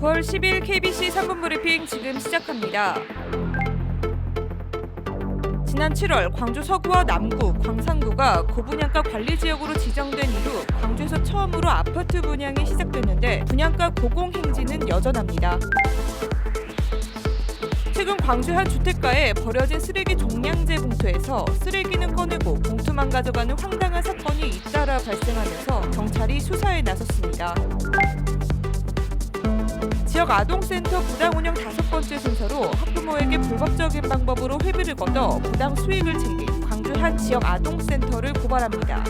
9월 10일 KBC 3분 브리핑 지금 시작합니다. 지난 7월 광주 서구와 남구, 광산구가 고분양가 관리 지역으로 지정된 이후 광주에서 처음으로 아파트 분양이 시작됐는데 분양가 고공행진은 여전합니다. 최근 광주 한 주택가에 버려진 쓰레기 종량제 봉투에서 쓰레기는 꺼내고 봉투만 가져가는 황당한 사건이 잇따라 발생하면서 경찰이 수사에 나섰습니다. 지역 아동센터 부당 운영 다섯 번째 순서로 학부모에게 불법적인 방법으로 회비를 걷어 부당 수익을 챙긴 광주 한 지역 아동센터를 고발합니다.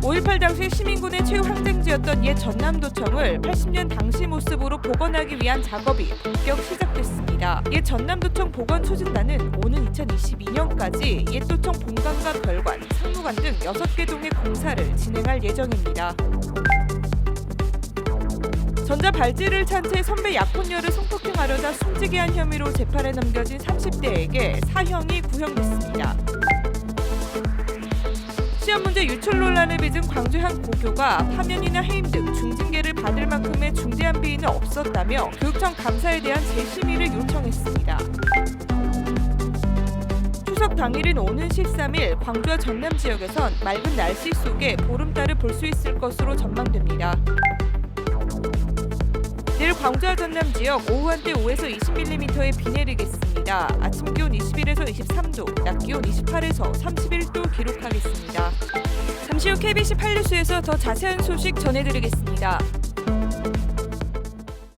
5.18 당시 시민군의 최후 항쟁지였던 옛 전남도청을 80년 당시 모습으로 복원하기 위한 작업이 본격 시작됐습니다. 옛 전남도청 복원 추진단은 오는 2022년까지 옛 도청 본관과 별관, 상무관 등 6개 동의 공사를 진행할 예정입니다. 전자 발찌를 찬 채 선배 약혼녀를 성폭행하려다 숨지게 한 혐의로 재판에 넘겨진 30대에게 사형이 구형됐습니다. 시험 문제 유출 논란을 빚은 광주 한 고교가 파면이나 해임 등 중징계를 받을 만큼의 중대한 비위는 없었다며 교육청 감사에 대한 재심의를 요청했습니다. 추석 당일인 오는 13일 광주와 전남 지역에선 맑은 날씨 속에 보름달을 볼 수 있을 것으로 전망됩니다. 내일 광주와 전남 지역 오후 한때 5에서 20mm의 비 내리겠습니다. 아침 기온 21에서 23도, 낮 기온 28에서 31도 기록하겠습니다. 잠시 후 KBC 8뉴스에서 더 자세한 소식 전해드리겠습니다.